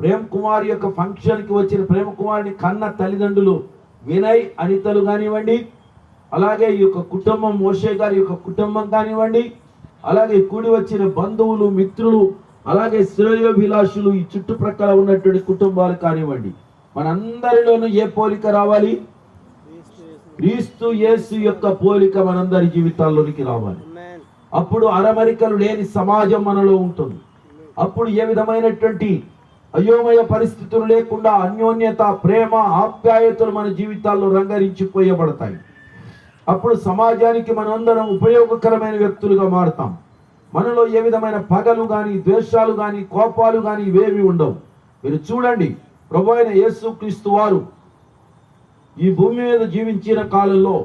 ప్రేమ్ కుమార్ యొక్క ఫంక్షన్కి వచ్చిన ప్రేమ్ కుమార్ని కన్న తల్లిదండ్రులు వినయ్ అనితలు కానివ్వండి అలాగే ఈ యొక్క కుటుంబం మోషే గారి యొక్క కుటుంబం కానివ్వండి అలాగే కూడి వచ్చిన బంధువులు మిత్రులు అలాగే శ్రేయోభిలాషులు ఈ చుట్టుప్రక్కల ఉన్నటువంటి కుటుంబాలు కానివ్వండి. మనందరిలోనూ ఏ పోలిక రావాలి? క్రీస్తు యేసు యొక్క పోలిక మనందరి జీవితాల్లోనికి రావాలి. అప్పుడు అరమరికలు లేని సమాజం మనలో ఉంటుంది. అప్పుడు ఏ విధమైనటువంటి అయోమయ పరిస్థితులు లేకుండా అన్యోన్యత ప్రేమ ఆప్యాయతలు మన జీవితాల్లో రంగరించిపోయబడతాయి. అప్పుడు సమాజానికి మనందరం ఉపయోగకరమైన వ్యక్తులుగా మారుతాం. మనలో ఏ విధమైన పగలు కానీ ద్వేషాలు కానీ కోపాలు కానీ ఇవేవి ఉండవు. మీరు చూడండి ప్రభు అయిన యేసుక్రీస్తు వారు ఈ భూమి మీద జీవించిన కాలంలో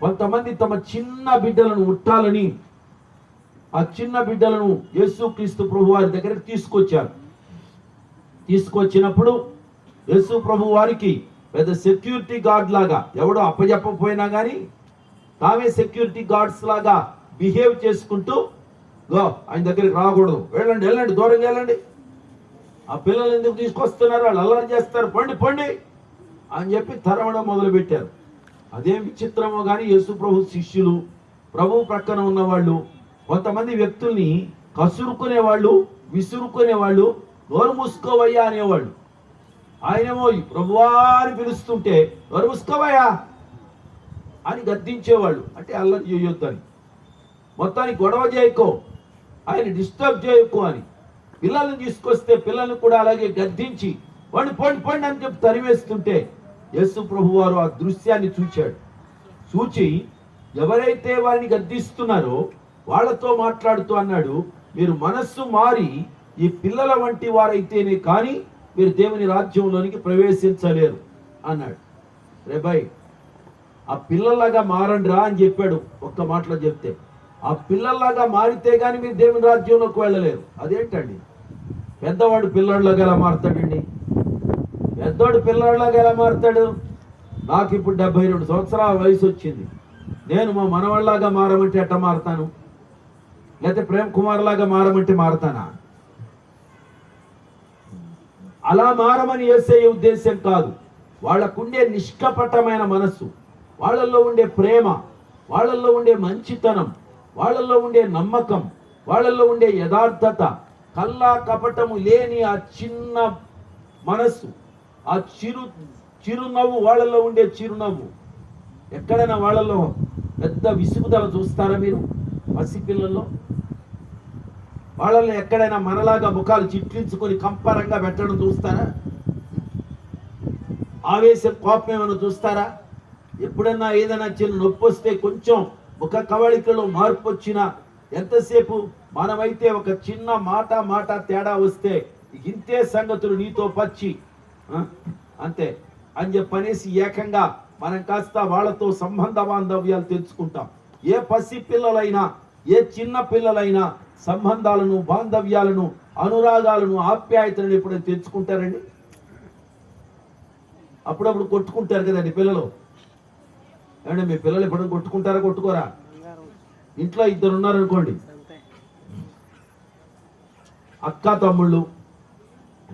కొంతమంది తమ చిన్న బిడ్డలను ముట్టాలని ఆ చిన్న బిడ్డలను యేసుక్రీస్తు ప్రభు వారి దగ్గరికి తీసుకొచ్చారు. తీసుకొచ్చినప్పుడు యేసు ప్రభు వారికి పెద్ద సెక్యూరిటీ గార్డ్ లాగా ఎవడో అప్పజెప్పపోయినా కానీ తామే సెక్యూరిటీ గార్డ్స్ లాగా బిహేవ్ చేసుకుంటూ గో ఆయన దగ్గరికి రాకూడదు. వెళ్ళండి వెళ్ళండి దూరంగా వెళ్ళండి. ఆ పిల్లలు ఎందుకు తీసుకొస్తున్నారు? వాళ్ళు అల్లరి చేస్తారు. పండి పండి. అని చెప్పి తరవడం మొదలుపెట్టారు. అదేం విచిత్రమో కానీ యేసు ప్రభు శిష్యులు ప్రభు ప్రక్కన ఉన్నవాళ్ళు కొంతమంది వ్యక్తుల్ని కసురుకునే వాళ్ళు విసురుకునే వాళ్ళు నోరు మూసుకోవయ్యా అనేవాళ్ళు. ఆయనేమో ప్రభువాని పిలుస్తుంటే నోరు మూసుకోవయ్యా అని గద్దించేవాళ్ళు. అంటే అల్లరి చేయొద్దని. మొత్తానికి గొడవ చేయకో ఆయన డిస్టర్బ్ చేయకు అని. పిల్లల్ని తీసుకొస్తే పిల్లల్ని కూడా అలాగే గద్దించి పండి పండి పండి అని చెప్పి తరివేస్తుంటే యేసు ప్రభు వారు ఆ దృశ్యాన్ని చూచాడు. చూచి ఎవరైతే వారిని గద్దిస్తున్నారో వాళ్ళతో మాట్లాడుతూ అన్నాడు మీరు మనస్సు మారి ఈ పిల్లల వంటి వారైతేనే కానీ మీరు దేవుని రాజ్యంలోనికి ప్రవేశించలేరు అన్నాడు. రేబాయ్ ఆ పిల్లల్లాగా మారండి రా అని చెప్పాడు ఒక్క మాటలో చెప్తే. ఆ పిల్లల్లాగా మారితే కానీ మీరు దేవుని రాజ్యంలోకి వెళ్ళలేరు. అదేంటండి? పెద్దవాడు పిల్లాడిలాగా ఎలా మారుతాడండి? పెద్దవాడు పిల్లాడిలాగా ఎలా మారుతాడు? నాకు ఇప్పుడు డెబ్బై రెండు సంవత్సరాల వయసు వచ్చింది. నేను మా మనవాళ్ళలాగా మారమంటే ఎట్ట మారతాను? లేకపోతే ప్రేమ్ కుమార్ లాగా మారమంటే మారతానా? అలా మారమని వేసే ఉద్దేశం కాదు. వాళ్ళకుండే నిష్కపటమైన మనస్సు వాళ్ళల్లో ఉండే ప్రేమ వాళ్ళల్లో ఉండే మంచితనం వాళ్ళల్లో ఉండే నమ్మకం వాళ్ళల్లో ఉండే యథార్థత కల్లా కపటము లేని ఆ చిన్న మనస్సు ఆ చిరు చిరునవ్వు వాళ్ళల్లో ఉండే చిరునవ్వు. ఎక్కడైనా వాళ్ళలో పెద్ద విసుగుదల చూస్తారా మీరు? పసిపిల్లల్లో? వాళ్ళని ఎక్కడైనా మనలాగా ముఖాలు చిట్లించుకొని కంపరంగా పెట్టడం చూస్తారా? ఆవేశం కోపం ఏమైనా చూస్తారా? ఎప్పుడన్నా ఏదైనా చిన్న నొప్పి వస్తే కొంచెం ముఖ కవళికలో మార్పు వచ్చినా ఎంతసేపు మనమైతే ఒక చిన్న మాట మాట తేడా వస్తే ఇంతే సంగతులు నీతో పచ్చి అంతే. అని చెప్పనేసి ఏకంగా మనం కాస్త వాళ్ళతో సంబంధ బాంధవ్యాలు తెచ్చుకుంటాం. ఏ పసి పిల్లలైనా ఏ చిన్న పిల్లలైనా సంబంధాలను బాంధవ్యాలను అనురాగాలను ఆప్యాయతలను ఎప్పుడైనా తెచ్చుకుంటారండి? అప్పుడప్పుడు కొట్టుకుంటారు కదండి పిల్లలు. ఏమంటే మీ పిల్లలు ఎప్పుడైనా కొట్టుకుంటారా కొట్టుకోరా? ఇంట్లో ఇద్దరు ఉన్నారనుకోండి. అక్క తమ్ముళ్ళు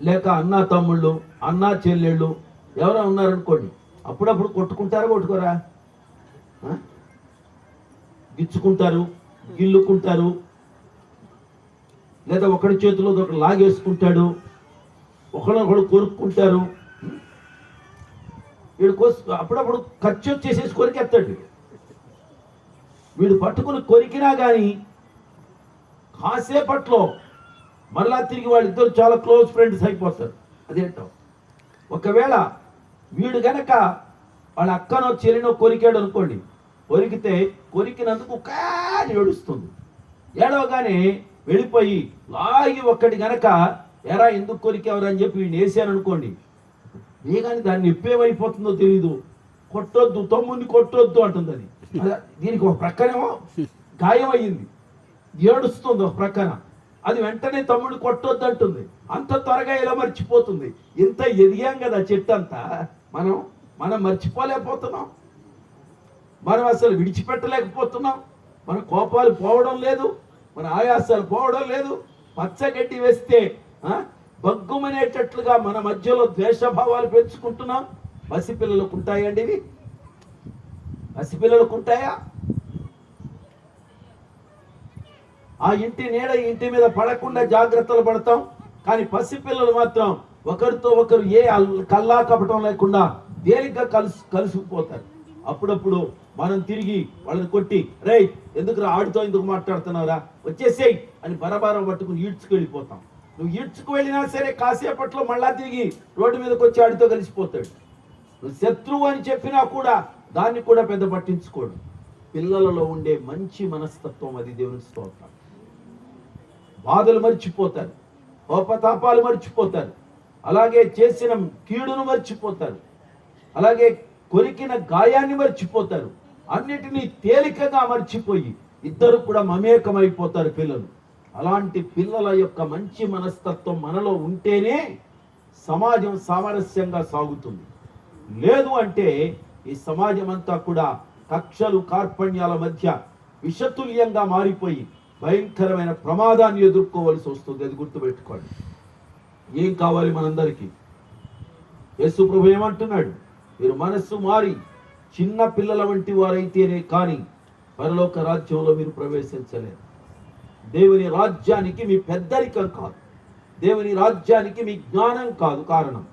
లేక అన్న తమ్ముళ్ళు అన్న చెల్లెళ్ళు ఎవరైనా ఉన్నారనుకోండి అప్పుడప్పుడు కొట్టుకుంటారా కొట్టుకోరా? గిచ్చుకుంటారు గిల్లుకుంటారు. లేదా ఒకడి చేతిలో ఒకటి లాగేసుకుంటాడు. ఒకడొకడు కొరుక్కుంటారు. వీడు కోసం అప్పుడప్పుడు ఖర్చు వచ్చేసేసి కొరికెత్తాడు వీడు పట్టుకుని కొరికినా కానీ కాసేపట్లో మరలా తిరిగి వాళ్ళిద్దరు చాలా క్లోజ్ ఫ్రెండ్స్ అయిపోతారు. అదేంటో? ఒకవేళ వీడు గనక వాళ్ళ అక్కనో చెల్లినో కొరికాడు అనుకోండి కొరికితే కొరికినందుకు కాని ఏడుస్తుంది. ఏడవగానే వెళ్ళిపోయి లాగి ఒక్కటి గనక ఎరా ఎందుకు కొరికేవరని అని చెప్పి వీడిని వేసాను అనుకోండి. ఏ కానీ దాన్ని ఎప్పేమైపోతుందో తెలియదు కొట్టొద్దు తమ్ముడిని కొట్టొద్దు అంటుంది అది. దీనికి ఒక ప్రక్కనేమో గాయం అయ్యింది ఏడుస్తుంది ఒక ప్రక్కన. అది వెంటనే తమ్ముడు కొట్టొద్దు అంటుంది. అంత త్వరగా ఇలా మర్చిపోతుంది? ఇంత ఎదిగాం కదా చెట్టు అంతా. మనం మనం మర్చిపోలేకపోతున్నాం. మనం అసలు విడిచిపెట్టలేకపోతున్నాం. మన కోపాలు పోవడం లేదు మన ఆయాసాలు పోవడం లేదు. పచ్చగడ్డి వేస్తే బగ్గుమనేటట్లుగా మన మధ్యలో ద్వేషభావాలు పెంచుకుంటున్నాం. పసిపిల్లలకు ఉంటాయండి ఇవి. పసిపిల్లలకు ఉంటాయా? ఆ ఇంటి నీడ ఇంటి మీద పడకుండా జాగ్రత్తలు పడతాం. కానీ పసిపిల్లలు మాత్రం ఒకరితో ఒకరు ఏ అల్- కల్లా కపటం లేకుండా దేనిగ్గా కలుసు కలిసిపోతారు అప్పుడప్పుడు మనం తిరిగి వాళ్ళని కొట్టి రేయ్ ఎందుకు ఆడితో ఎందుకు మాట్లాడుతున్నావురా? వచ్చేసేయ్ అని బరబారం పట్టుకుని ఈడ్చుకెళ్ళిపోతాం. నువ్వు ఈడ్చుకు వెళ్ళినా సరే కాసేపట్లో మళ్ళా తిరిగి రోడ్డు మీదకి వచ్చి ఆడితో కలిసిపోతాడు. నువ్వు శత్రువు అని చెప్పినా కూడా దాన్ని కూడా పెద్ద పట్టించుకోడు. పిల్లలలో ఉండే మంచి మనస్తత్వం అది దేవుని స్తోత్రం. బాధలు మర్చిపోతారు. కోపతాపాలు మర్చిపోతారు. అలాగే చేసిన కీడును మర్చిపోతారు. అలాగే కొరికిన గాయాన్ని మర్చిపోతారు. అన్నిటినీ తేలికగా మర్చిపోయి ఇద్దరు కూడా మమేకమైపోతారు పిల్లలు. అలాంటి పిల్లల యొక్క మంచి మనస్తత్వం మనలో ఉంటేనే సమాజం సామరస్యంగా సాగుతుంది. లేదు అంటే ఈ సమాజం అంతా కూడా కక్షలు కార్పణ్యాల మధ్య విషతుల్యంగా మారిపోయి భయంకరమైన ప్రమాదాన్ని ఎదుర్కోవలసి వస్తుంది అది గుర్తుపెట్టుకోండి. ఏం కావాలి మనందరికీ? యేసు ప్రభు ఏమంటున్నాడు? మీరు మనస్సు మారి చిన్న పిల్లల వంటి వారైతేనే కానీ పరలోక రాజ్యంలో మీరు ప్రవేశించలేరు. దేవుని రాజ్యానికి మీ పెద్దరికం కాదు. దేవుని రాజ్యానికి మీ జ్ఞానం కాదు కారణం.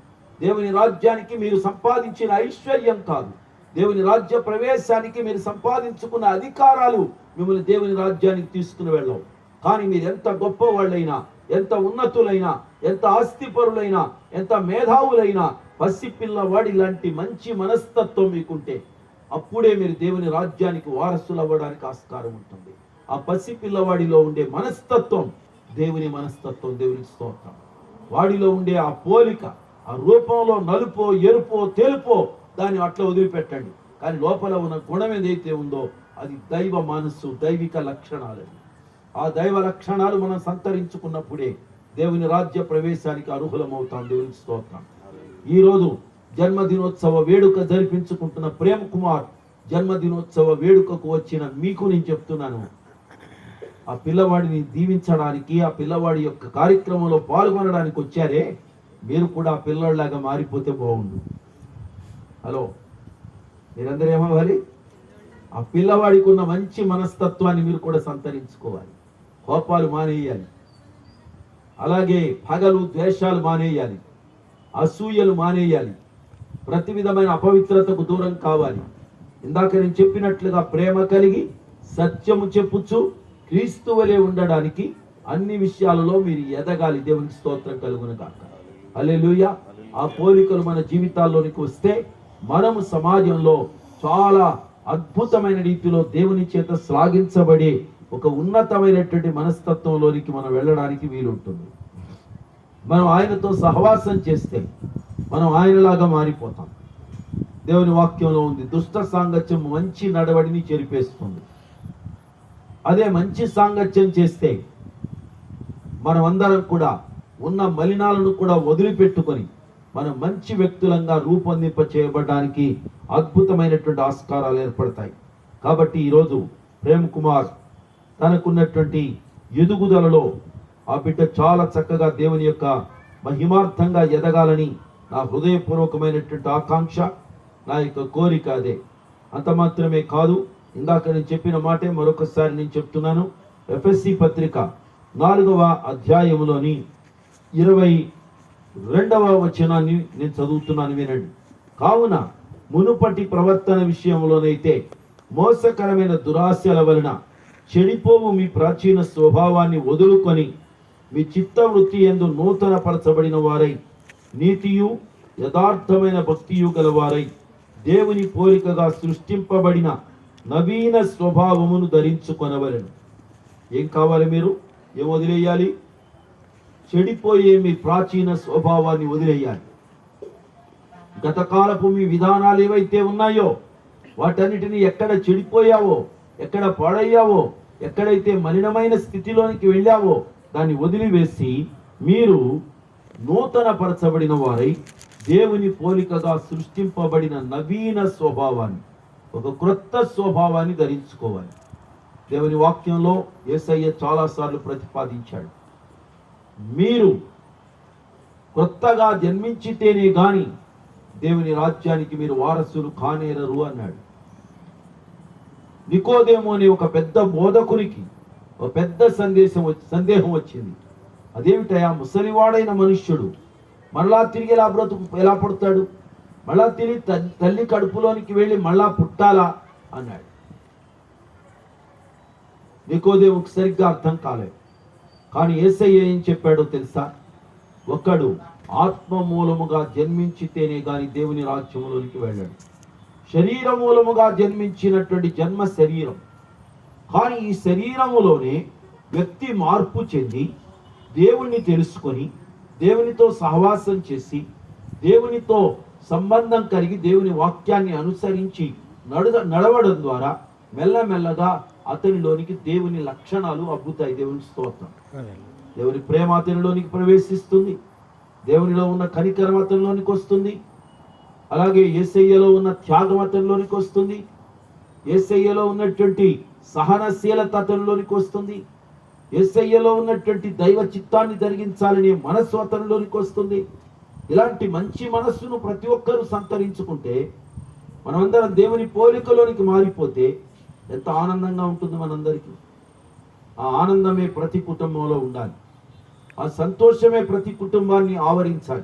దేవుని రాజ్యానికి మీరు సంపాదించిన ఐశ్వర్యం కాదు. దేవుని రాజ్య ప్రవేశానికి మీరు సంపాదించుకున్న అధికారాలు మిమ్మల్ని దేవుని రాజ్యానికి తీసుకుని వెళ్ళవు. కానీ మీరు ఎంత గొప్ప వాళ్ళైనా ఎంత ఉన్నతులైనా ఎంత ఆస్తిపరులైనా ఎంత మేధావులైనా పసిపిల్లవాడి లాంటి మంచి మనస్తత్వం మీకుంటే అప్పుడే మీరు దేవుని రాజ్యానికి వారసులు అవ్వడానికి ఆస్కారం ఉంటుంది. ఆ పసిపిల్లవాడిలో ఉండే మనస్తత్వం దేవుని మనస్తత్వం దేవుని స్తోత్రం. వాడిలో ఉండే ఆ పోలిక ఆ రూపంలో నలుపో ఎరుపో తెలుపో దాన్ని అట్లా వదిలిపెట్టండి. కానీ లోపల ఉన్న గుణం ఏదైతే ఉందో అది దైవ మనస్సు దైవిక లక్షణాలు. ఆ దైవ లక్షణాలు మనం సంతరించుకున్నప్పుడే దేవుని రాజ్య ప్రవేశానికి అర్హులమవుతాం. దేవుని స్తోత్రం. ఈరోజు జన్మదినోత్సవ వేడుక జరిపించుకుంటున్న ప్రేమ్ కుమార్ జన్మదినోత్సవ వేడుకకు వచ్చిన మీకు నేను చెప్తున్నాను. ఆ పిల్లవాడిని దీవించడానికి ఆ పిల్లవాడి యొక్క కార్యక్రమంలో పాల్గొనడానికి వచ్చారే మీరు కూడా ఆ పిల్లవాడిలాగా మారిపోతే బాగుండు. హలో మీరందరూ ఏమవ్వాలి? ఆ పిల్లవాడికి ఉన్న మంచి మనస్తత్వాన్ని మీరు కూడా సంతరించుకోవాలి. కోపాలు మానేయాలి. అలాగే పగలు ద్వేషాలు మానేయాలి. అసూయలు మానేయాలి. ప్రతి విధమైన అపవిత్రతకు దూరం కావాలి. ఇందాక నేను చెప్పినట్లుగా ప్రేమ కలిగి సత్యము చెప్పుచు క్రీస్తు వలె ఉండడానికి అన్ని విషయాలలో మీరు ఎదగాలి. దేవునికి స్తోత్రం కలుగును కాక అల్లెలుయ ఆ పోలికలు మన జీవితాల్లోనికి వస్తే మనము సమాజంలో చాలా అద్భుతమైన రీతిలో దేవుని చేత శ్లాఘించబడే ఒక ఉన్నతమైనటువంటి మనస్తత్వంలోనికి మనం వెళ్ళడానికి వీలుంటుంది. మనం ఆయనతో సహవాసం చేస్తే మనం ఆయనలాగా మారిపోతాం. దేవుని వాక్యంలో ఉంది దుష్ట సాంగత్యం మంచి నడవడిని చెరిపేస్తుంది. అదే మంచి సాంగత్యం చేస్తే మనం అందరం కూడా ఉన్న మలినాలను కూడా వదిలిపెట్టుకొని మనం మంచి వ్యక్తులంగా రూపొందింప చేయబడడానికి అద్భుతమైనటువంటి ఆస్కారాలు ఏర్పడతాయి. కాబట్టి ఈరోజు ప్రేమ్ కుమార్ తనకున్నటువంటి ఎదుగుదలలో ఆ బిడ్డ చాలా చక్కగా దేవుని యొక్క మహిమార్థంగా ఎదగాలని నా హృదయపూర్వకమైనటువంటి ఆకాంక్ష నా యొక్క కోరిక అదే. అంత మాత్రమే కాదు ఇందాక నేను చెప్పిన మాటే మరొకసారి నేను చెప్తున్నాను. ఎఫ్ఎస్సి పత్రిక నాలుగవ అధ్యాయములోని ఇరవై రెండవ వచనాన్ని నేను చదువుతున్నాను వినండి. కావున మునుపటి ప్రవర్తన విషయంలోనైతే మోసకరమైన దురాశల వలన చెడిపోవు మీ ప్రాచీన స్వభావాన్ని వదులుకొని మీ చిత్తవృత్తి ఎందు నూతన పరచబడిన వారై నీతియు యథార్థమైన భక్తియు గలవారై దేవుని పోలికగా సృష్టింపబడిన నవీన స్వభావమును ధరించుకొనవలను. ఏం కావాలి మీరు? ఏం వదిలేయాలి? చెడిపోయే మీ ప్రాచీన స్వభావాన్ని వదిలేయాలి. గతకాలపు మీ విధానాలు ఏవైతే ఉన్నాయో వాటన్నిటిని ఎక్కడ చెడిపోయావో ఎక్కడ పాడయ్యావో ఎక్కడైతే మలినమైన స్థితిలోనికి వెళ్ళావో దాన్ని వదిలివేసి మీరు నూతన పరచబడిన వారై దేవుని పోలికగా సృష్టింపబడిన నవీన స్వభావాన్ని ఒక క్రొత్త స్వభావాన్ని ధరించుకోవాలి. దేవుని వాక్యంలో ఏసయ్య చాలాసార్లు ప్రతిపాదించాడు. మీరు కొత్తగా జన్మించితేనే గాని దేవుని రాజ్యానికి మీరు వారసులు కానేరరు అన్నాడు. నికోదేమో అనే ఒక పెద్ద బోధకునికి ఒక పెద్ద సందేశం వచ్చి సందేహం వచ్చింది. అదేమిటయా ముసలివాడైన మనుష్యుడు మళ్ళా తిరిగి ఎలా బ్రతుకు ఎలా పుడతాడు? మళ్ళా తిరిగి త- తల్లి కడుపులోనికి వెళ్ళి మళ్ళా పుట్టాలా? అన్నాడు. నికోదేవుకు సరిగ్గా అర్థం కాలేదు. కానీ ఏసయ్య ఏం చెప్పాడో తెలుసా? ఒకడు ఆత్మ మూలముగా జన్మించితేనే గాని దేవుని రాజ్యములోనికి వెళ్ళాడు. శరీర మూలముగా జన్మించినటువంటి జన్మ శరీరం. కానీ ఈ శరీరములోనే వ్యక్తి మార్పు చెంది దేవుణ్ణి తెలుసుకొని దేవునితో సహవాసం చేసి దేవునితో సంబంధం కలిగి దేవుని వాక్యాన్ని అనుసరించి నడుద నడవడం ద్వారా మెల్లమెల్లగా అతనిలోనికి దేవుని లక్షణాలు అబ్బుతాయి. దేవుని స్తోత్రం. దేవుని ప్రేమ అతనిలోనికి ప్రవేశిస్తుంది. దేవునిలో ఉన్న కనికరం అతనిలోనికి వస్తుంది. అలాగే ఏసయ్యలో ఉన్న త్యాగం అతనిలోనికి వస్తుంది. ఏసయ్యలో ఉన్నటువంటి సహనశీలత వస్తుంది. ఎస్ఐలో ఉన్నటువంటి దైవ చిత్తాన్ని జరిగించాలనే మనస్సు అతనిలోనికి వస్తుంది. ఇలాంటి మంచి మనస్సును ప్రతి ఒక్కరూ సంతరించుకుంటే మనమందరం దేవుని పోలికలోనికి మారిపోతే ఎంత ఆనందంగా ఉంటుంది మనందరికీ. ఆ ఆనందమే ప్రతి కుటుంబంలో ఉండాలి. ఆ సంతోషమే ప్రతి కుటుంబాన్ని ఆవరించాలి.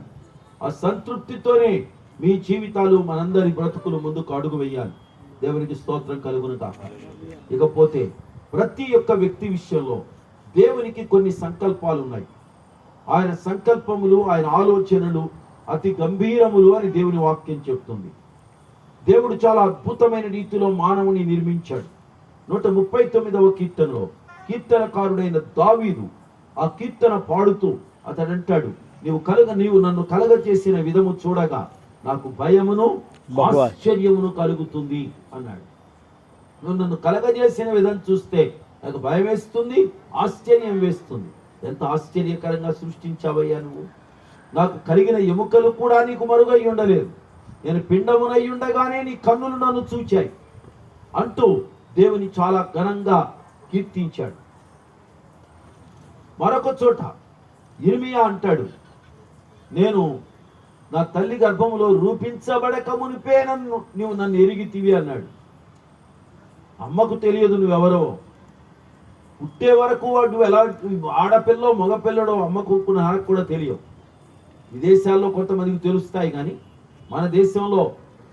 ఆ సంతృప్తితోనే మీ జీవితాలు మనందరి బ్రతుకులు ముందుకు అడుగు వేయాలి. దేవునికి స్తోత్రం కలుగును కాక ఇకపోతే ప్రతి ఒక్క వ్యక్తి విషయంలో దేవునికి కొన్ని సంకల్పాలు ఉన్నాయి ఆయన సంకల్పములు ఆయన ఆలోచనలు అతి గంభీరములు అని దేవుని వాక్యం చెప్తుంది. దేవుడు చాలా అద్భుతమైన రీతిలో మానవుని నిర్మించాడు. నూట ముప్పై తొమ్మిదవ కీర్తనలో కీర్తనకారుడైన దావీదు ఆ కీర్తన పాడుతూ అతడంటాడు నీవు కలగ నీవు నన్ను కలగ చేసిన విధము చూడగా నాకు భయమును ఆశ్చర్యమును కలుగుతుంది అన్నాడు. నువ్వు నన్ను కలగజేసిన విధం చూస్తే నాకు భయం వేస్తుంది ఆశ్చర్యం వేస్తుంది. ఎంత ఆశ్చర్యకరంగా సృష్టించావయ్యా నువ్వు? నాకు కలిగిన ఎముకలు కూడా నీకు మరుగై ఉండలేదు. నేను పిండమునై ఉండగానే నీ కన్నులు నన్ను చూచాయి. అంటూ దేవుని చాలా ఘనంగా కీర్తించాడు. మరొక చోట ఇర్మియా అంటాడు నేను నా తల్లి గర్భంలో రూపించబడక మునిపే నన్ను నువ్వు నన్ను ఎరిగితివి అన్నాడు. అమ్మకు తెలియదు నువ్వెవరో. పుట్టే వరకు వాడు ఎలా ఆడపిల్లో మగపిల్లడో అమ్మకు నాకు కూడా తెలియదు. విదేశాల్లో కొంతమందికి తెలుస్తాయి కానీ మన దేశంలో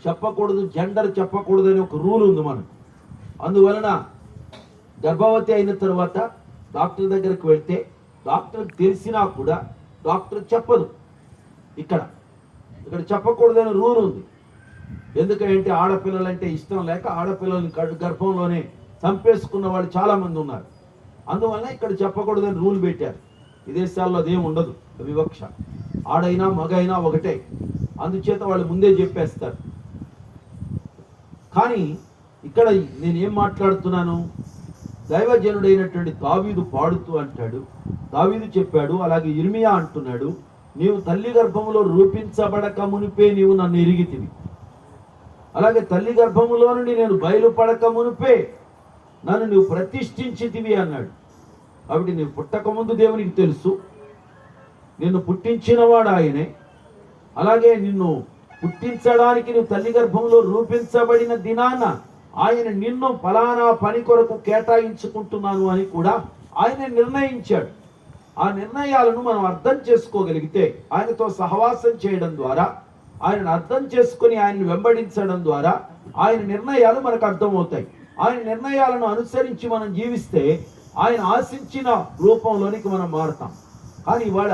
చెప్పకూడదు జెండర్ చెప్పకూడదు అనే ఒక రూల్ ఉంది మనకు. అందువలన గర్భవతి అయిన తర్వాత డాక్టర్ దగ్గరికి వెళ్తే డాక్టర్ తెలిసినా కూడా డాక్టర్ చెప్పదు. ఇక్కడ ఇక్కడ చెప్పకూడదనే రూల్ ఉంది. ఎందుకంటే ఆడపిల్లలంటే ఇష్టం లేక ఆడపిల్లల్ని గర్భంలోనే చంపేసుకున్న వాళ్ళు చాలామంది ఉన్నారు. అందువలన ఇక్కడ చెప్పకూడదని రూల్ పెట్టారు. విదేశాల్లో అదేం ఉండదు. వివక్ష. ఆడైనా మగైనా ఒకటే. అందుచేత వాళ్ళు ముందే చెప్పేస్తారు. కానీ ఇక్కడ నేనేం మాట్లాడుతున్నాను? దైవజనుడైనటువంటి దావీదు పాడుతూ అంటాడు. దావీదు చెప్పాడు అలాగే ఇర్మియా అంటున్నాడు. నీవు తల్లి గర్భములో రూపించబడక మునిపే నీవు నన్ను ఎరిగితివి అలాగే తల్లి గర్భములో నుండి నేను బయలుపడక మునిపే నన్ను నువ్వు ప్రతిష్ఠించితివి అన్నాడు. కాబట్టి నీవు పుట్టకముందు దేవునికి తెలుసు. నిన్ను పుట్టించినవాడు ఆయనే. అలాగే నిన్ను పుట్టించడానికి నువ్వు తల్లి గర్భంలో రూపించబడిన దినాన ఆయన నిన్ను ఫలానా పని కొరకు కేటాయించుకుంటున్నాను అని కూడా ఆయన నిర్ణయించాడు. ఆ నిర్ణయాలను మనం అర్థం చేసుకోగలిగితే ఆయనతో సహవాసం చేయడం ద్వారా ఆయనను అర్థం చేసుకుని ఆయన్ని వెంబడించడం ద్వారా ఆయన నిర్ణయాలు మనకు అర్థమవుతాయి. ఆయన నిర్ణయాలను అనుసరించి మనం జీవిస్తే ఆయన ఆశించిన రూపంలోనికి మనం మారుతాం. కానీ ఇవాళ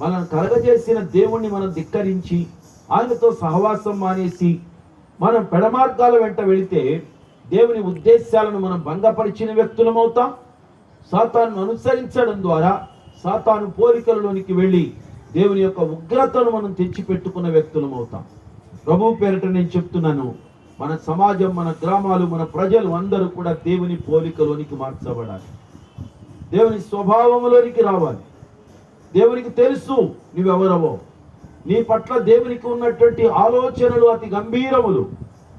మనం కలగజేసిన దేవుణ్ణి మనం ధిక్కరించి ఆయనతో సహవాసం మానేసి మనం పెడమార్గాల వెంట వెళితే దేవుని ఉద్దేశాలను మనం భంగపరిచిన వ్యక్తులమవుతాం సాతాను అనుసరించడం ద్వారా సాతాను పోలికలలోనికి వెళ్ళి దేవుని యొక్క ఉగ్రతను మనం తెచ్చిపెట్టుకున్న వ్యక్తులం అవుతాం. ప్రభు పేరిట నేను చెప్తున్నాను మన సమాజం మన గ్రామాలు మన ప్రజలు అందరూ కూడా దేవుని పోలికలోనికి మార్చబడాలి. దేవుని స్వభావంలోనికి రావాలి. దేవునికి తెలుసు నువ్వెవరవో. నీ పట్ల దేవునికి ఉన్నటువంటి ఆలోచనలు అతి గంభీరములు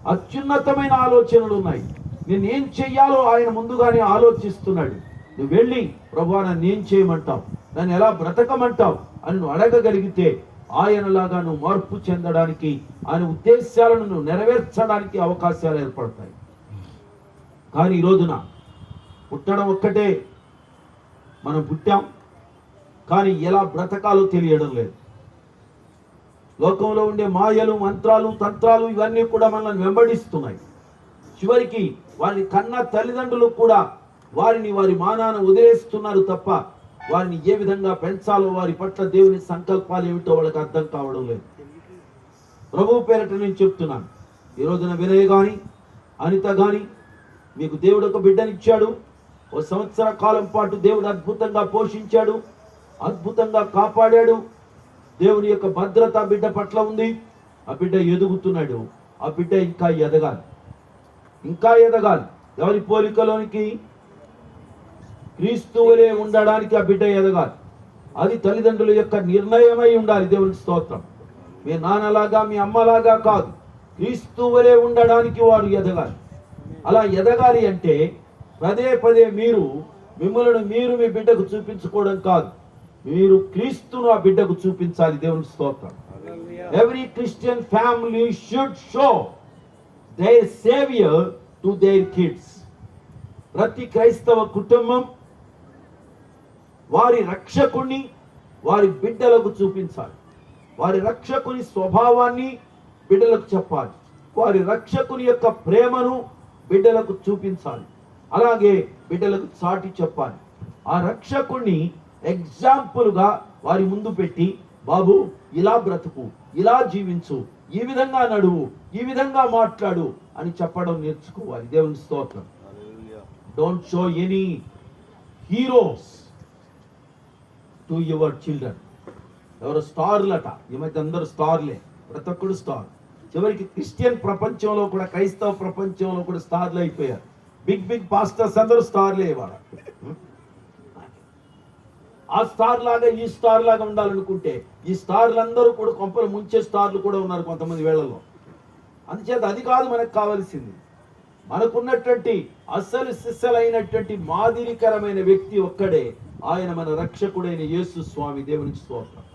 అత్యున్నతమైన ఆలోచనలు ఉన్నాయి. నేనేం చెయ్యాలో ఆయన ముందుగానే ఆలోచిస్తున్నాడు. నువ్వు వెళ్ళి ప్రభా నన్ను ఏం చేయమంటావు. నన్ను ఎలా బ్రతకమంటావు అని నువ్వు అడగగలిగితే ఆయనలాగా నువ్వు మార్పు చెందడానికి ఆయన ఉద్దేశాలను నువ్వు నెరవేర్చడానికి అవకాశాలు ఏర్పడతాయి. కానీ ఈ రోజున పుట్టడం ఒక్కటే మనం పుట్టాం కానీ ఎలా బ్రతకాలో తెలియడం లేదు. లోకంలో ఉండే మాయలు మంత్రాలు తంత్రాలు ఇవన్నీ కూడా మనల్ని వెంబడిస్తున్నాయి. చివరికి వారిని కన్న తల్లిదండ్రులు కూడా వారిని వారి మానాన వదిలేస్తున్నారు తప్ప వారిని ఏ విధంగా పెంచాలో వారి పట్ల దేవుని సంకల్పాలు ఏమిటో వాళ్ళకి అర్థం కావడం లేదు. ప్రభు పేరట నేను చెప్తున్నాను. ఈ రోజున వినయ్ కానీ అనిత కానీ మీకు దేవుడు ఒక బిడ్డనిచ్చాడు. ఓ సంవత్సర కాలం పాటు దేవుడు అద్భుతంగా పోషించాడు. అద్భుతంగా కాపాడాడు. దేవుని యొక్క భద్రత బిడ్డ పట్ల ఉంది. ఆ బిడ్డ ఎదుగుతున్నాడు. ఆ బిడ్డ ఇంకా ఎదగాలి. ఇంకా ఎదగాలి. ఎవరి పోలికలోనికి క్రీస్తువులే ఉండడానికి ఆ బిడ్డ ఎదగాలి. అది తల్లిదండ్రుల యొక్క నిర్ణయమై ఉండాలి దేవుని స్తోత్రం. మీ నాన్నలాగా మీ అమ్మలాగా కాదు. క్రీస్తువులే ఉండడానికి వారు ఎదగాలి. అలా ఎదగాలి అంటే పదే పదే మీరు మిమ్మల్ని మీరు మీ బిడ్డకు చూపించుకోవడం కాదు. మీరు క్రీస్తును ఆ బిడ్డకు చూపించాలి దేవుని స్తోత్రం. Every Christian family should show their saviour to their kids ప్రతి క్రైస్తవ కుటుంబం వారి రక్షకుణ్ణి వారి బిడ్డలకు చూపించాలి. వారి రక్షకుని స్వభావాన్ని బిడ్డలకు చెప్పాలి. వారి రక్షకుని యొక్క ప్రేమను బిడ్డలకు చూపించాలి. అలాగే బిడ్డలకు చాటి చెప్పాలి. ఆ రక్షకుణ్ణి ఎగ్జాంపుల్గా వారి ముందు పెట్టి బాబు ఇలా బ్రతుకు ఇలా జీవించు ఈ విధంగా నడువు ఈ విధంగా మాట్లాడు అని చెప్పడం నేర్చుకోవాలి. దేవుని స్తోత్రం. Don't show any heroes to your children ఎవరు స్టార్లట? ఈ మధ్య అందరూ స్టార్లే. ప్రతి ఒక్కడు స్టార్. చివరికి క్రిస్టియన్ ప్రపంచంలో కూడా క్రైస్తవ ప్రపంచంలో కూడా స్టార్లు అయిపోయారు. బిగ్ బిగ్ పాస్టర్స్ అందరూ స్టార్లే ఇవాళ. ఆ స్టార్ లాగా ఈ స్టార్ లాగా ఉండాలనుకుంటే ఈ స్టార్లు అందరూ కూడా కొంపలు ముంచే స్టార్లు కూడా ఉన్నారు కొంతమంది వేళల్లో. అందుచేత అది కాదు మనకు కావాల్సింది. మనకున్నటువంటి అసలు సిస్సలైనటువంటి మాదిరికరమైన వ్యక్తి ఒక్కడే. ఆయన మన రక్షకుడైన యేసు స్వామి దేవునికి స్తోత్రం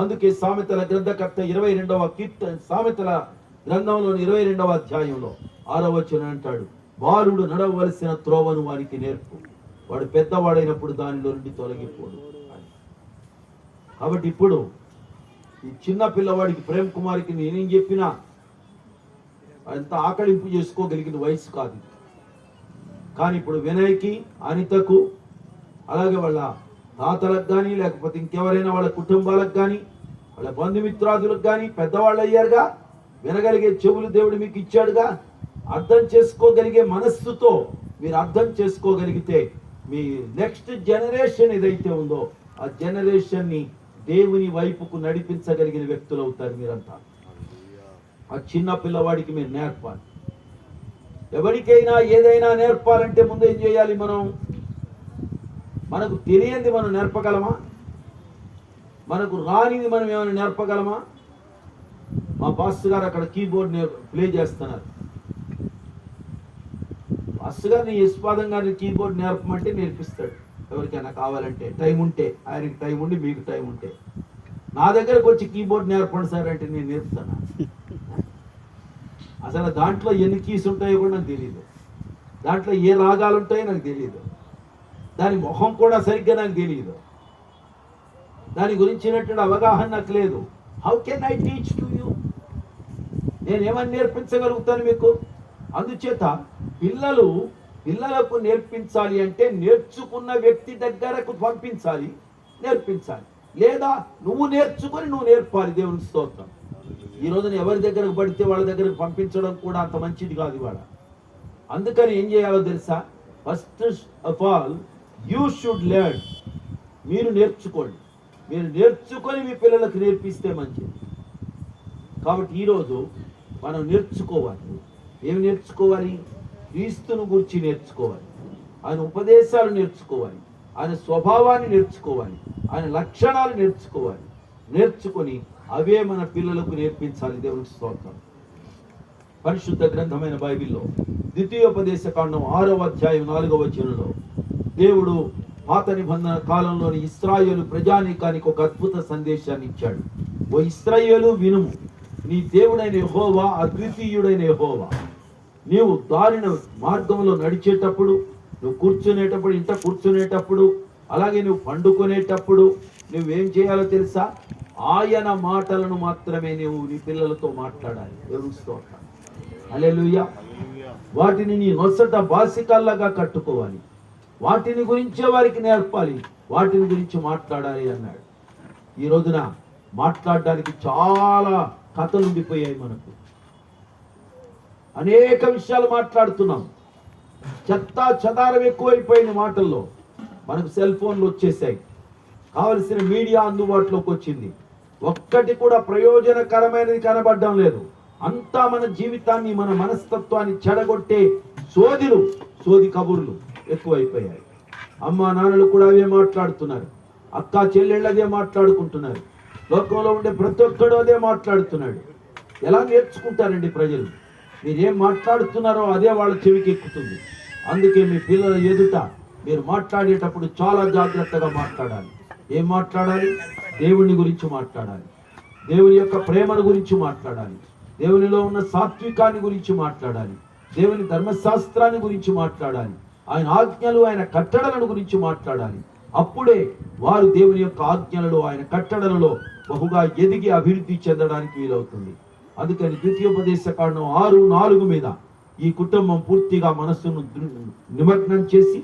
అందుకే సామెతల గ్రంథకర్త ఇరవై రెండవ కీర్తన సామెతల గ్రంథంలోని ఇరవై రెండవ అధ్యాయంలో ఆరో వచనం అంటాడు బాలుడు నడవలసిన త్రోవను వారికి నేర్పు వాడు పెద్దవాడైనప్పుడు దానిలో నుండి తొలగిపోడు. కాబట్టి ఇప్పుడు ఈ చిన్న పిల్లవాడికి ప్రేమ్ కుమార్కి నేనేం చెప్పినా అంత ఆకలింపు చేసుకోగలిగిన వయసు కాదు. కానీ ఇప్పుడు వినయ్కి అనితకు అలాగే వాళ్ళ తాతలకు కానీ లేకపోతే ఇంకెవరైనా వాళ్ళ కుటుంబాలకు కానీ వాళ్ళ బంధుమిత్రాదులకు కానీ పెద్దవాళ్ళు అయ్యారుగా? వినగలిగే చెవులు దేవుడు మీకు ఇచ్చాడుగా? అర్థం చేసుకోగలిగే మనస్సుతో మీరు అర్థం చేసుకోగలిగితే మీ నెక్స్ట్ జనరేషన్ ఏదైతే ఉందో ఆ జనరేషన్ని దేవుని వైపుకు నడిపించగలిగిన వ్యక్తులు అవుతారు మీరంతా. ఆ చిన్న పిల్లవాడికి మీరు నేర్పాలి. ఎవరికైనా ఏదైనా నేర్పాలంటే ముందు ఏం చేయాలి మనం? మనకు తెలియంది మనం నేర్పగలమా? మనకు రానిది మనం ఏమైనా నేర్పగలమా? మా బాస్ గారు అక్కడ కీబోర్డ్ ప్లే చేస్తున్నారు. బాస్ గారిని యశ్పాదం గారిని కీబోర్డ్ నేర్పమంటే నేర్పిస్తాడు. ఎవరికైనా కావాలంటే టైం ఉంటే ఆయనకి టైం ఉండి మీకు టైం ఉంటే. నా దగ్గరకు వచ్చి కీబోర్డ్ నేర్పండి సార్ అంటే నేను నేర్పుతాను? అసలు దాంట్లో ఎన్ని కీస్ ఉంటాయో కూడా నాకు తెలియదు దాంట్లో ఏ రాగాలు ఉంటాయో నాకు తెలియదు దాని మొహం కూడా సరిగ్గా నాకు తెలియదు దాని గురించినటువంటి అవగాహన నాకు లేదు. How can I teach to you నేను నేర్పించగలుగుతాను మీకు? అందుచేత పిల్లలు పిల్లలకు నేర్పించాలి అంటే నేర్చుకున్న వ్యక్తి దగ్గరకు పంపించాలి నేర్పించాలి. లేదా నువ్వు నేర్చుకొని నువ్వు నేర్పాలి దేవుని స్తోత్రం. ఈ రోజున ఎవరి దగ్గరకు పడితే వాళ్ళ దగ్గరకు పంపించడం కూడా అంత మంచిది కాదు ఇవాళ. అందుకని ఏం చేయాలో తెలుసా? First of all you should learn మీరు నేర్చుకోండి. మీరు నేర్చుకొని మీ పిల్లలకు నేర్పిస్తే మంచిది. కాబట్టి ఈరోజు మనం నేర్చుకోవాలి. ఏమి నేర్చుకోవాలి? క్రీస్తును గురించి నేర్చుకోవాలి. ఆయన ఉపదేశాలు నేర్చుకోవాలి. ఆయన స్వభావాన్ని నేర్చుకోవాలి. ఆయన లక్షణాలు నేర్చుకోవాలి. నేర్చుకొని అవే మన పిల్లలకు నేర్పించాలి దేవునికి స్తోత్రం. పరిశుద్ధ గ్రంథమైన బైబిల్లో ద్వితీయోపదేశ కాండం ఆరవ అధ్యాయం నాలుగవ వచనంలో దేవుడు పాత నిబంధన కాలంలోని ఇస్రాయేలు ప్రజానీకానికి ఒక అద్భుత సందేశాన్ని ఇచ్చాడు. ఓ ఇస్రాయేలు వినుము. నీ దేవుడైన హోవా అద్వితీయుడైన హోవా నీవు దారిన మార్గంలో నడిచేటప్పుడు నువ్వు కూర్చునేటప్పుడు ఇంట కూర్చునేటప్పుడు అలాగే నువ్వు పండుకునేటప్పుడు నువ్వేం చేయాలో తెలుసా? ఆయన మాటలను మాత్రమే నువ్వు నీ పిల్లలతో మాట్లాడాలి. దేవుస్తూ అలెలుయ్య వాటిని నీ నొసట బాసికల్లాగా కట్టుకోవాలి. వాటిని గురించే వారికి నేర్పాలి. వాటిని గురించి మాట్లాడాలి అన్నాడు. ఈ రోజున మాట్లాడడానికి చాలా కథలు ఉండిపోయాయి మనకు. అనేక విషయాలు మాట్లాడుతున్నాం. చెత్త చెదారం ఎక్కువైపోయిన మాటల్లో మనకు సెల్ ఫోన్లు వచ్చేసాయి. కావలసిన మీడియా అందుబాటులోకి వచ్చింది. ఒక్కటి కూడా ప్రయోజనకరమైనది కనబడడం లేదు. అంతా మన జీవితాన్ని మన మనస్తత్వాన్ని చెడగొట్టే సోదిలు సోది కబుర్లు. ఎక్కువైపోయాయి. అమ్మా నాన్నలు కూడా అవే మాట్లాడుతున్నారు. అక్క చెల్లెళ్ళు అదే మాట్లాడుకుంటున్నారు. లోకంలో ఉండే ప్రతి ఒక్కడు అదే మాట్లాడుతున్నాడు. ఎలా నేర్చుకుంటారండి ప్రజలు? మీరేం మాట్లాడుతున్నారో అదే వాళ్ళ చెవికి ఎక్కుతుంది అందుకే మీ పిల్లల ఎదుట మీరు మాట్లాడేటప్పుడు చాలా జాగ్రత్తగా మాట్లాడాలి. ఏం మాట్లాడాలి? దేవుని గురించి మాట్లాడాలి. దేవుని యొక్క ప్రేమను గురించి మాట్లాడాలి. దేవునిలో ఉన్న సాత్వికాన్ని గురించి మాట్లాడాలి. దేవుని ధర్మశాస్త్రాన్ని గురించి మాట్లాడాలి. ఆయన ఆజ్ఞలు ఆయన కట్టడలను గురించి మాట్లాడాలి. అప్పుడే వారు దేవుని యొక్క ఆజ్ఞలలో ఆయన కట్టడలలో బహుగా ఎదిగి అభివృద్ధి చెందడానికి వీలవుతుంది. అందుకని ద్వితీయోపదేశ కాండం ఆరు నాలుగు మీద ఈ కుటుంబం పూర్తిగా మనస్సును నిమగ్నం చేసి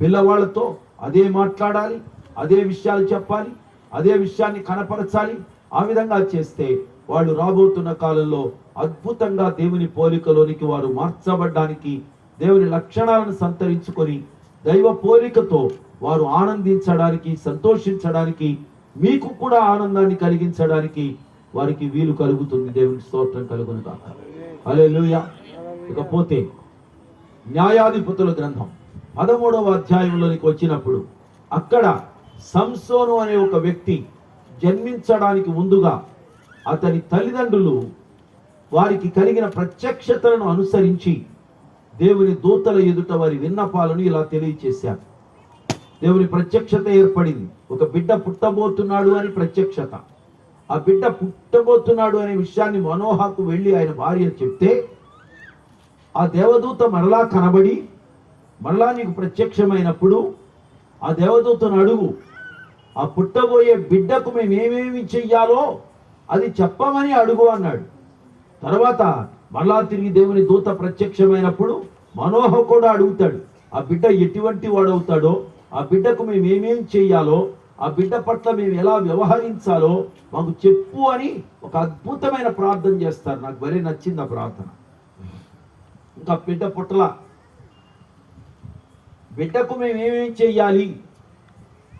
పిల్లవాళ్ళతో అదే మాట్లాడాలి అదే విషయాలు చెప్పాలి అదే విషయాన్ని కనపరచాలి. ఆ విధంగా చేస్తే వాళ్ళు రాబోతున్న కాలంలో అద్భుతంగా దేవుని పోలికలోనికి వారు మార్చబడ్డానికి దేవుని లక్షణాలను సంతరించుకొని దైవ పోలికతో వారు ఆనందించడానికి సంతోషించడానికి మీకు కూడా ఆనందాన్ని కలిగించడానికి వారికి వీలు కలుగుతుంది. దేవుని స్తోత్రం కలుగును కాక లూయ ఇకపోతే న్యాయాధిపతుల గ్రంథం పదమూడవ అధ్యాయంలోనికి వచ్చినప్పుడు అక్కడ సంసోను అనే ఒక వ్యక్తి జన్మించడానికి ముందుగా అతని తల్లిదండ్రులు వారికి కలిగిన ప్రత్యక్షతలను అనుసరించి దేవుని దూతల ఎదుట వారి విన్నపాలను ఇలా తెలియచేశారు దేవుని ప్రత్యక్షత ఏర్పడింది. ఒక బిడ్డ పుట్టబోతున్నాడు అని ప్రత్యక్షత. ఆ బిడ్డ పుట్టబోతున్నాడు అనే విషయాన్ని మనోహకు వెళ్ళి ఆయన భార్య చెప్తే ఆ దేవదూత మరలా కనబడి మరలా నీకు ప్రత్యక్షమైనప్పుడు ఆ దేవదూతను అడుగు. ఆ పుట్టబోయే బిడ్డకు మేమేమి చెయ్యాలో అది చెప్పమని అడుగు అన్నాడు. తర్వాత మరలా తిరిగి దేవుని దూత ప్రత్యక్షమైనప్పుడు మనోహ కూడా అడుగుతాడు ఆ బిడ్డ ఎటువంటి వాడవుతాడో? ఆ బిడ్డకు మేము ఏమేం చేయాలో? ఆ బిడ్డ పట్ల మేము ఎలా వ్యవహరించాలో మాకు చెప్పు అని ఒక అద్భుతమైన ప్రార్థన చేస్తారు. నాకు భలే నచ్చింది ఆ ప్రార్థన. ఇంకా బిడ్డ పుట్టల బిడ్డకు మేము ఏమేమి చేయాలి?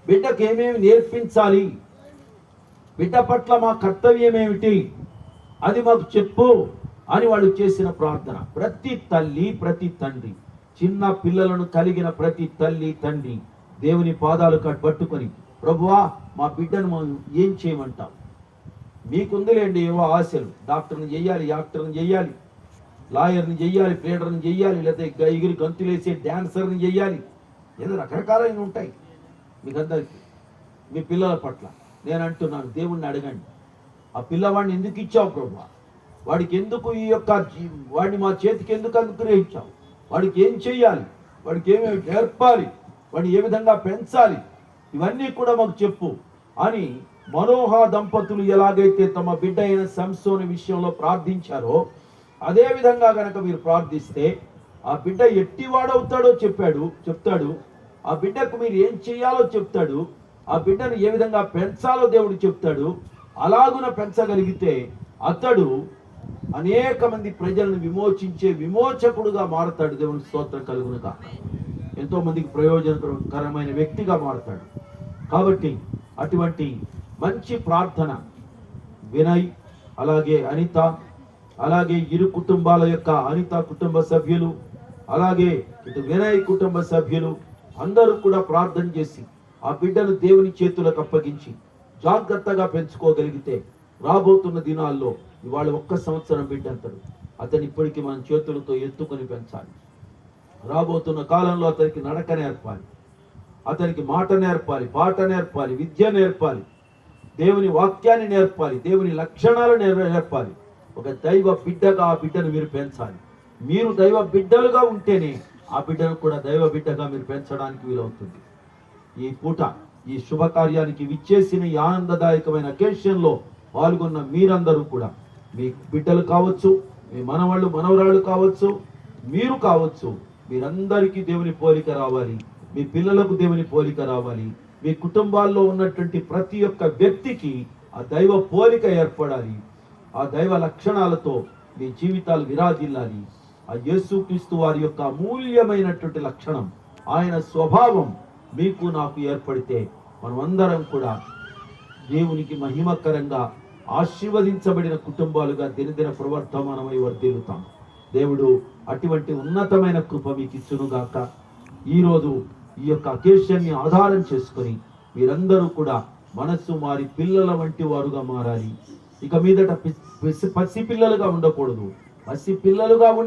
బిడ్డకు ఏమేమి నేర్పించాలి? బిడ్డ పట్ల మా కర్తవ్యం ఏమిటి? అది మాకు చెప్పు. అని వాళ్ళు చేసిన ప్రార్థన. ప్రతి తల్లి ప్రతి తండ్రి చిన్న పిల్లలను కలిగిన ప్రతి తల్లి తండ్రి దేవుని పాదాలు కట్ పట్టుకొని ప్రభువా మా బిడ్డను మనం ఏం చేయమంటాం? మీకుందిలేండి ఏవో ఆశలు. డాక్టర్ని చెయ్యాలి యాక్టర్ని చెయ్యాలి లాయర్ని చెయ్యాలి ప్లేడర్ని చెయ్యాలి లేకపోతే ఎగిరి గంతులేసే డ్యాన్సర్ని చెయ్యాలి. ఏదో రకరకాలైన ఉంటాయి. మీకందరికీ మీ పిల్లల పట్ల నేను అంటున్నాను దేవుణ్ణి అడగండి. ఆ పిల్లవాడిని ఎందుకు ఇచ్చావు ప్రభు వాడికి ఎందుకు ఈ యొక్క వాడిని మా చేతికి ఎందుకు అనుగ్రహించావు? వాడికి ఏం చెయ్యాలి? వాడికి ఏమేమి నేర్పాలి? వాడిని ఏ విధంగా పెంచాలి? ఇవన్నీ కూడా మాకు చెప్పు. అని మనోహ దంపతులు ఎలాగైతే తమ బిడ్డ అయిన సంసోని విషయంలో ప్రార్థించారో అదే విధంగా కనుక మీరు ప్రార్థిస్తే ఆ బిడ్డ ఎట్టివాడవుతాడో చెప్పాడు చెప్తాడు. ఆ బిడ్డకు మీరు ఏం చేయాలో చెప్తాడు. ఆ బిడ్డను ఏ విధంగా పెంచాలో దేవుడు చెప్తాడు. అలాగున పెంచగలిగితే అతడు అనేక మంది ప్రజలను విమోచించే విమోచకుడుగా మారతాడు దేవుని స్తోత్రం కలుగునుక ఎంతో మందికి ప్రయోజనకరమైన వ్యక్తిగా మారతాడు. కాబట్టి అటువంటి మంచి ప్రార్థన వినయ్ అలాగే అనిత అలాగే ఇరు కుటుంబాల యొక్క అనిత కుటుంబ సభ్యులు అలాగే ఇటు వినయ్ కుటుంబ సభ్యులు అందరూ కూడా ప్రార్థన చేసి ఆ బిడ్డను దేవుని చేతులకు అప్పగించి జాగ్రత్తగా పెంచుకోగలిగితే రాబోతున్న దినాల్లో ఇవాళ ఒక్క సంవత్సరం బిడ్డంతడు. అతను ఇప్పటికీ మన చేతులతో ఎత్తుకొని పెంచాలి. రాబోతున్న కాలంలో అతనికి నడక నేర్పాలి. అతనికి మాట నేర్పాలి పాట నేర్పాలి విద్య నేర్పాలి. దేవుని వాక్యాన్ని నేర్పాలి దేవుని లక్షణాలు నేర్పాలి. ఒక దైవ బిడ్డగా ఆ బిడ్డను మీరు పెంచాలి. మీరు దైవ బిడ్డలుగా ఉంటేనే ఆ బిడ్డను కూడా దైవ బిడ్డగా మీరు పెంచడానికి వీలవుతుంది. ఈ పూట ఈ శుభకార్యానికి విచ్చేసిన ఈ ఆనందదాయకమైన అకేషన్లో పాల్గొన్న మీరందరూ కూడా మీ బిడ్డలు కావచ్చు మీ మనవాళ్ళు మనవరాళ్ళు కావచ్చు మీరు కావచ్చు మీరందరికీ దేవుని పోలిక రావాలి మీ పిల్లలకు దేవుని పోలిక రావాలి మీ కుటుంబాల్లో ఉన్నటువంటి ప్రతి ఒక్క వ్యక్తికి ఆ దైవ పోలిక ఏర్పడాలి ఆ దైవ లక్షణాలతో మీ జీవితాలు విరాజిల్లాలి. ఆ యేసుక్రీస్తు వారి యొక్క అమూల్యమైనటువంటి లక్షణం ఆయన స్వభావం మీకు నాకు ఏర్పడితే మనమందరం కూడా దేవునికి మహిమకరంగా ఆశీర్వదించబడిన కుటుంబాలుగా దినదిన ప్రవర్తమానమై వర్ధిల్లుతాం దేవుడు అటువంటి ఉన్నతమైన కృప మీకు ఇచ్చునుగాక ఈరోజు ఈ యొక్క అకేషన్ని ఆధారం చేసుకొని మీరందరూ కూడా మనస్సు మారి పిల్లల వంటి వారుగా మారాలి. ఇక మీదట పసి పిల్లలుగా ఉండకూడదు. పసి పిల్లలుగా ఉండ